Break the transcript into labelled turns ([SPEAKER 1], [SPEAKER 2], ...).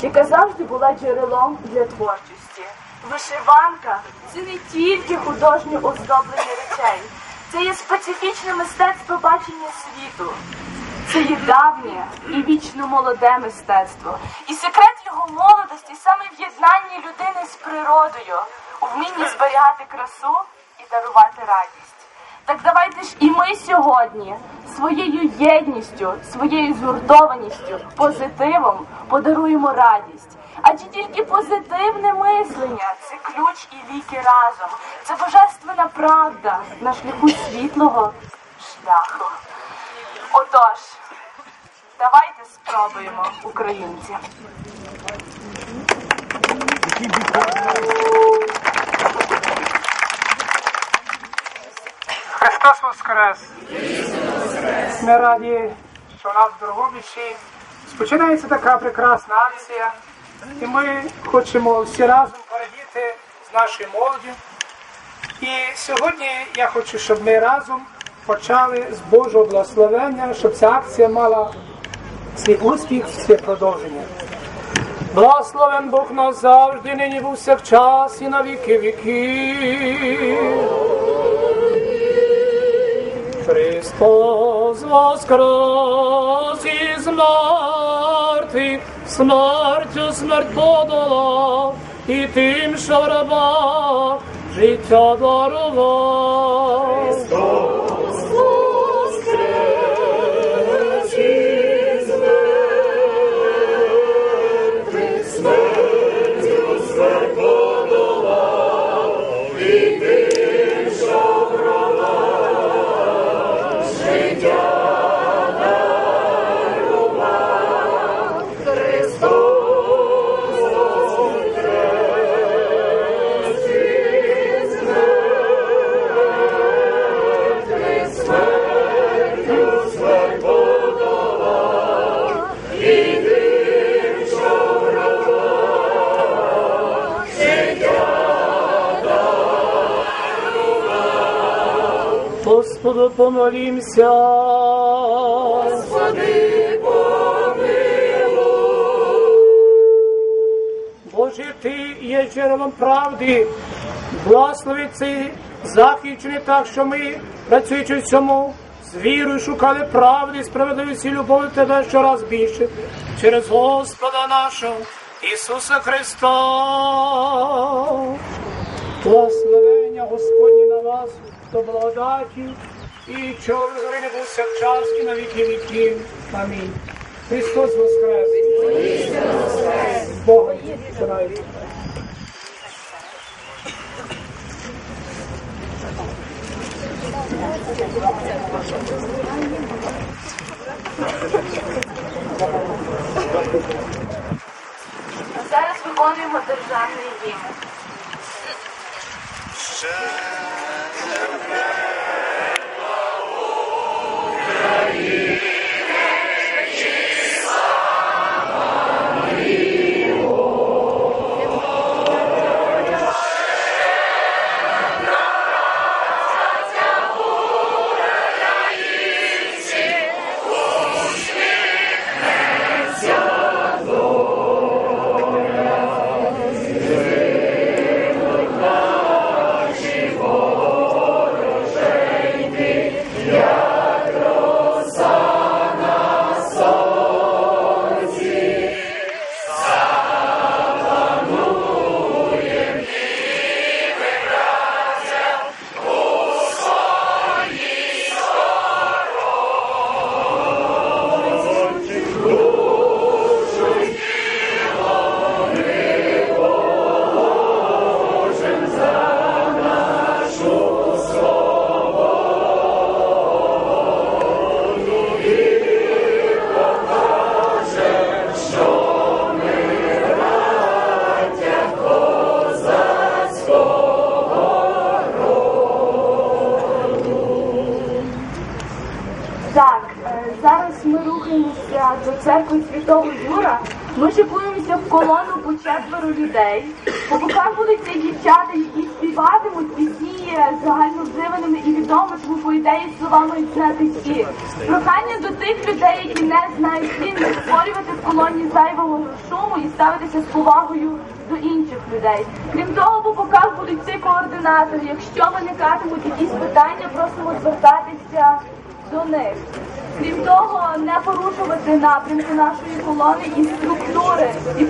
[SPEAKER 1] яка завжди була джерелом для творчості. Вишиванка це не тільки художнє оздоблення речей, це є специфічне мистецтво бачення світу. Це є давнє і вічно молоде мистецтво. І секрет його молодості саме в єднанні людини з природою, у вмінні зберігати красу і дарувати радість. Так давайте ж і ми сьогодні своєю єдністю, своєю згуртованістю, позитивом подаруємо радість. Адже тільки позитивне мислення це ключ і ліки разом. Це божественна правда на шляху світлого шляху. Отож, давайте спробуємо, українці.
[SPEAKER 2] Воскрес! Ми раді, що у нас в Дрогобичі спочинається така прекрасна акція, і ми хочемо всі разом порадіти з нашою молоді. І сьогодні я хочу, щоб ми разом почали з Божого благословення, щоб ця акція мала свій успіх, своє продовження. Благословен Бог назавжди, нині повсякчас і на віки віків. Христос воскрес із мертвих, смертю смерть подолав, і тим, що в рабах життя дарував. Господу помолімся. Господи, Боже, Ти є джерелом правди, благослови цей захід, чи не так, що ми, працюючи в цьому, з вірою шукали правди, справедливості і любові Тебе щораз більше, через Господа нашого Ісуса Христа. Благословення Господні на вас, до благодаті і чого не був час і на віки віків. Амінь. Христос Воскрес! Бога.
[SPEAKER 1] А зараз виконуємо державний гімн. Церкви Святого Юра. Ми шикуємося в колону по четверо людей. По боках будуть ці дівчата, які співатимуть пісні загально вживаними і відомими, по ідеї слова мають знати всі. Прохання до тих людей, які не знають слів, не створювати в колоні зайвого шуму і ставитися з повагою до інших людей. Крім того, по боках будуть йти координатори. Якщо виникатимуть якісь питання, просимо звертатися до них. Крім того, не порушувати напрямки нашої колони і структури і